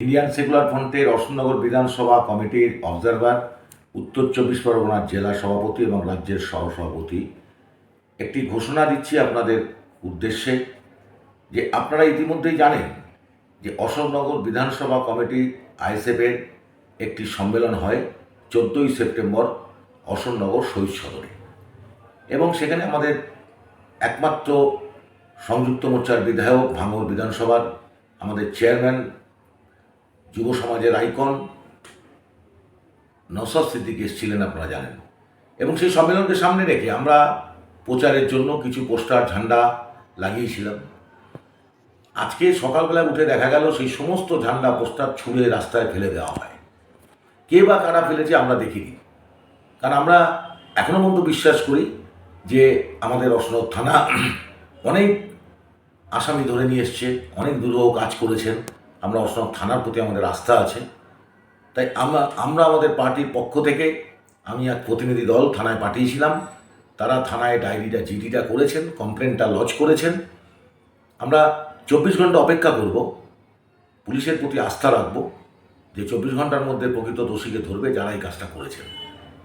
Indian secular ফ্রন্টের অশোকনগর বিধানসভা কমিটির অবজারভার, উত্তর চব্বিশ পরগনার জেলা সভাপতি এবং রাজ্যের সহসভাপতি। একটি ঘোষণা দিচ্ছি আপনাদের উদ্দেশ্যে যে আপনারা ইতিমধ্যেই জানেন যে অশোকনগর বিধানসভা কমিটি আইএসএফের একটি সম্মেলন হয় চোদ্দোই সেপ্টেম্বর অশোকনগর শহীদ সদরে এবং সেখানে আমাদের একমাত্র সংযুক্ত মোর্চার বিধায়ক ভাঙর বিধানসভার আমাদের চেয়ারম্যান যুব সমাজের আইকন নসর সিদ্দিক এসেছিলেন, আপনারা জানেন। এবং সেই সম্মেলনকে সামনে রেখে আমরা প্রচারের জন্য কিছু পোস্টার, ঝান্ডা লাগিয়েছিলাম। আজকে সকালবেলায় উঠে দেখা গেল, সেই সমস্ত ঝান্ডা, পোস্টার ছুঁড়ে রাস্তায় ফেলে দেওয়া হয়। কে বা কারা ফেলেছে আমরা দেখিনি। কারণ আমরা এখনও পর্যন্ত বিশ্বাস করি যে আমাদের অসনদ থানা অনেক আসামি ধরে নিয়ে এসছে, অনেক দুরূহ কাজ করেছেন। আমরা অসনদ থানার প্রতি আমাদের আস্থা আছে। তাই আমরা আমরা আমাদের পার্টির পক্ষ থেকে আমি এক প্রতিনিধি দল থানায় পাঠিয়েছিলাম। তারা থানায় ডায়েরিটা, জিডিটা করেছেন, কমপ্লেনটা লজ করেছেন। আমরা চব্বিশ ঘণ্টা অপেক্ষা করব, পুলিশের প্রতি আস্থা রাখব যে চব্বিশ ঘণ্টার মধ্যে প্রকৃত দোষীকে ধরবে যারা এই কাজটা করেছেন।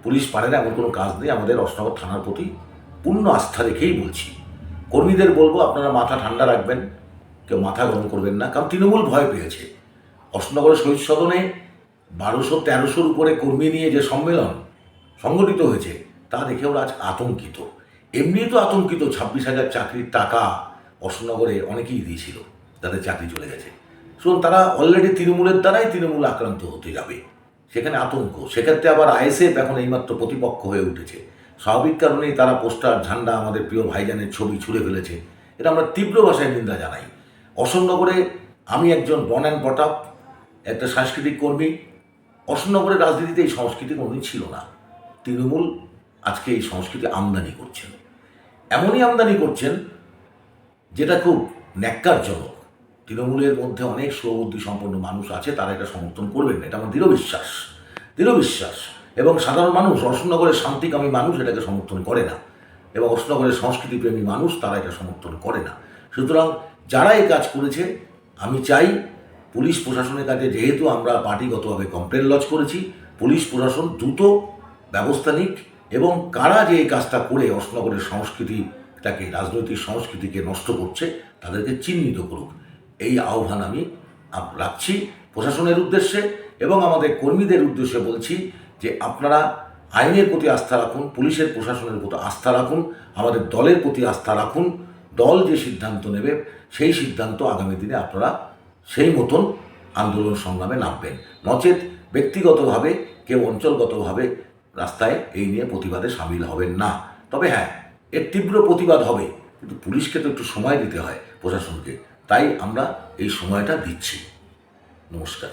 পুলিশ পারে না এমন কোনো কাজ নেই, আমাদের অষ্টনগর থানার প্রতি পূর্ণ আস্থা রেখেই বলছি। কর্মীদের বলব, আপনারা মাথা ঠান্ডা রাখবেন কেউ মাথা গরম করবেন না। কারণ তৃণমূল ভয় পেয়েছে। অষ্টনগরের শহীদ সদনে বারোশো তেরোশোর উপরে কর্মী নিয়ে যে সম্মেলন সংগঠিত হয়েছে, তা দেখে ওরা আজ আতঙ্কিত। এমনি তো আতঙ্কিত, ছাব্বিশ হাজার চাকরির টাকা অশোকনগরে অনেকেই দিয়েছিল, তাদের চাকরি চলে গেছে। শুনুন তারা অলরেডি তৃণমূলের দ্বারাই তৃণমূল আক্রান্ত হতে যাবে। সেখানে আতঙ্ক। সেক্ষেত্রে আবার আইএসএফ এখন এইমাত্র প্রতিপক্ষ হয়ে উঠেছে। স্বাভাবিক কারণেই তারা পোস্টার, ঝান্ডা আমাদের প্রিয় ভাইজানের ছবি ছুঁড়ে ফেলেছে। এটা আমরা তীব্র ভাষায় নিন্দা জানাই। অশোকনগরে আমি একজন বন অ্যান্ড বটআপ একটা সাংস্কৃতিক কর্মী। অশোকনগরের রাজনীতিতে এই সংস্কৃতি কোনোদিন ছিল না। তৃণমূল আজকে এই সংস্কৃতি আমদানি করছেন। এমনই আমদানি করছেন যেটা খুব ন্যাক্কারজনক। তৃণমূলের মধ্যে অনেক সুবুদ্ধি সম্পন্ন মানুষ আছে, তারা এটা সমর্থন করবেন এটা আমার দৃঢ় বিশ্বাস। দৃঢ় বিশ্বাস। এবং সাধারণ মানুষ অশোকনগরের শান্তিকামী মানুষ এটাকে সমর্থন করে না। এবং অশোকনগরের সংস্কৃতিপ্রেমী মানুষ, তারা এটা সমর্থন করে না। সুতরাং যারা এই কাজ করেছে, আমি চাই পুলিশ প্রশাসনের কাছে যেহেতু আমরা পার্টিগতভাবে কমপ্লেন লজ করেছি, পুলিশ প্রশাসন দ্রুত ব্যবস্থা নিক এবং কারা যে এই কাজটা করে অশোকনগরের সংস্কৃতিটাকে রাজনৈতিক সংস্কৃতিকে নষ্ট করছে, তাদেরকে চিহ্নিত করুক। এই আহ্বান আমি রাখছি প্রশাসনের উদ্দেশ্যে এবং আমাদের কর্মীদের উদ্দেশ্যে বলছি যে আপনারা আইনের প্রতি আস্থা রাখুন, পুলিশের প্রশাসনের প্রতি আস্থা রাখুন, আমাদের দলের প্রতি আস্থা রাখুন। দল যে সিদ্ধান্ত নেবে, সেই সিদ্ধান্ত আগামী দিনে আপনারা সেই মতন আন্দোলন সংগ্রামে নামবেন। নচেত ব্যক্তিগতভাবে কেউ অঞ্চলগতভাবে রাস্তায় এই নিয়ে প্রতিবাদে সামিল হবেন না। তবে হ্যাঁ এর তীব্র প্রতিবাদ হবে, কিন্তু পুলিশকে তো একটু সময় দিতে হয় প্রশাসনকে। তাই আমরা এই সময়টা দিচ্ছি। নমস্কার।